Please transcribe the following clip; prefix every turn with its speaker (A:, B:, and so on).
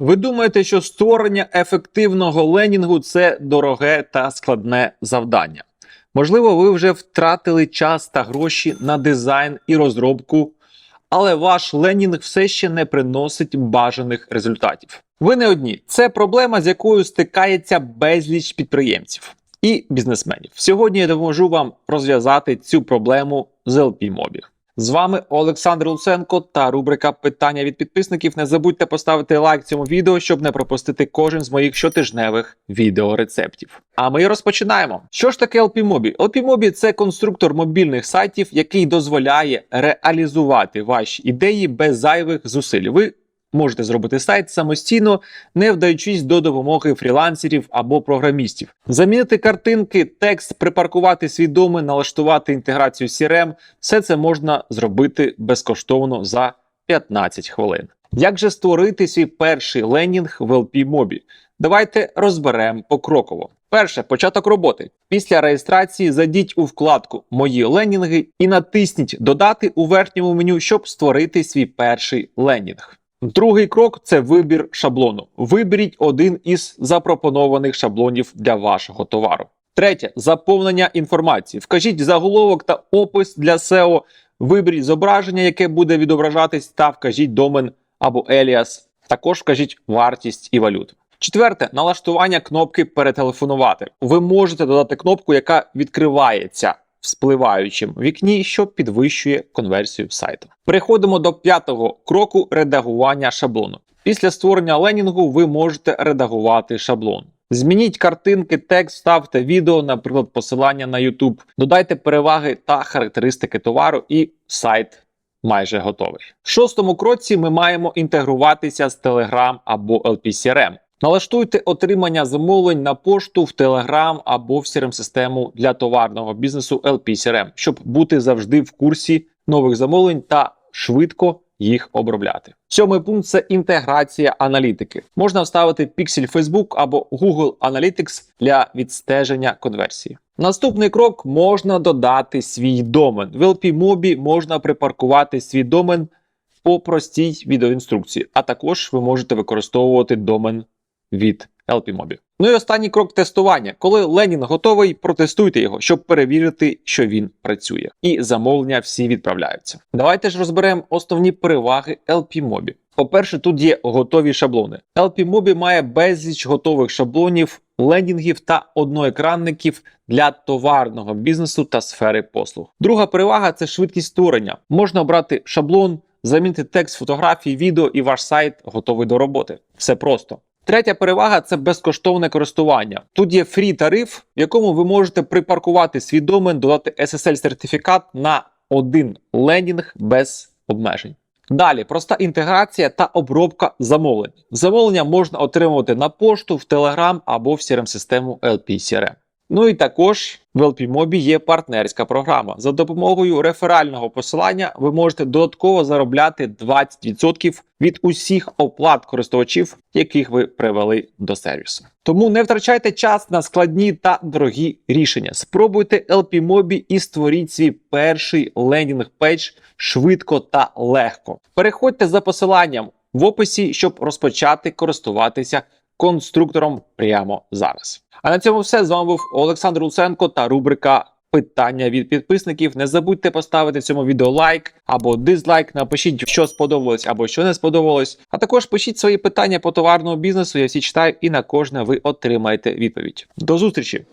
A: Ви думаєте, що створення ефективного ленінгу це дороге та складне завдання? Можливо, ви вже втратили час та гроші на дизайн і розробку, але ваш ленінг все ще не приносить бажаних результатів. Ви не одні. Це проблема, з якою стикається безліч підприємців і бізнесменів. Сьогодні я допоможу вам розв'язати цю проблему з LP Mobi. З вами Олександр Луценко та рубрика Питання від підписників. Не забудьте поставити лайк цьому відео, щоб не пропустити кожен з моїх щотижневих відеорецептів. А ми розпочинаємо. Що ж таке LPMOBI? LPMOBI – це конструктор мобільних сайтів, який дозволяє реалізувати ваші ідеї без зайвих зусиль. Ви можете зробити сайт самостійно, не вдаючись до допомоги фрілансерів або програмістів. Замінити картинки, текст, припаркувати свій налаштувати інтеграцію CRM – все це можна зробити безкоштовно за 15 хвилин. Як же створити свій перший ленінг в LP Mobi? Давайте розберемо покроково. Перше початок роботи. Після реєстрації зайдіть у вкладку Мої ленінги і натисніть Додати у верхньому меню, щоб створити свій перший ленінг. Другий крок це вибір шаблону. Виберіть один із запропонованих шаблонів для вашого товару. Третє заповнення інформації. Вкажіть заголовок та опис для SEO. Виберіть зображення, яке буде відображатись, та вкажіть домен або еліас. Також вкажіть вартість і валюту. Четверте налаштування кнопки перетелефонувати. Ви можете додати кнопку, яка відкривається в спливаючому вікні, що підвищує конверсію сайту. Переходимо до п'ятого кроку редагування шаблону. Після створення ленінгу ви можете редагувати шаблон. Змініть картинки, текст, ставте відео, наприклад, посилання на YouTube, додайте переваги та характеристики товару, і сайт майже готовий. В шостому кроці ми маємо інтегруватися з Telegram або LPCRM. Налаштуйте отримання замовлень на пошту в Telegram або в crm систему для товарного бізнесу LPCRM, щоб бути завжди в курсі нових замовлень та швидко їх обробляти. Сьомий пункт це інтеграція аналітики. Можна вставити піксель Facebook або Google Analytics для відстеження конверсії. Наступний крок можна додати свій домен. В LP Mobi можна припаркувати свій домен по простій відеоінструкції, а також ви можете використовувати домен від LP Ну і останній крок тестування. Коли Ленін готовий, протестуйте його, щоб перевірити, що він працює. І замовлення всі відправляються. Давайте ж розберемо основні переваги LP Mobi. По-перше, тут є готові шаблони. LPMobi має безліч готових шаблонів, лендінгів та одноекранників для товарного бізнесу та сфери послуг. Друга перевага це швидкість створення. Можна обрати шаблон, замінити текст, фотографії, відео, і ваш сайт готовий до роботи. Все просто. Третя перевага це безкоштовне користування. Тут є фрі тариф, в якому ви можете припаркувати свій домен, додати SSL-сертифікат на один лендінг без обмежень. Далі проста інтеграція та обробка замовлень. Замовлення можна отримувати на пошту, в Telegram або в crm систему LP-CRM. Ну і також в LPMobi є партнерська програма. За допомогою реферального посилання ви можете додатково заробляти 20% від усіх оплат користувачів, яких ви привели до сервісу. Тому не втрачайте час на складні та дорогі рішення. Спробуйте LPMobi і створіть свій перший лендінг пейдж швидко та легко. Переходьте за посиланням в описі, щоб розпочати користуватися конструктором прямо зараз. А на цьому все з вами був Олександр Луценко та рубрика Питання від підписників. Не забудьте поставити цьому відео лайк або дизлайк. Напишіть, що сподобалось або що не сподобалось. А також пишіть свої питання по товарному бізнесу. Я всі читаю, і на кожне ви отримаєте відповідь. До зустрічі!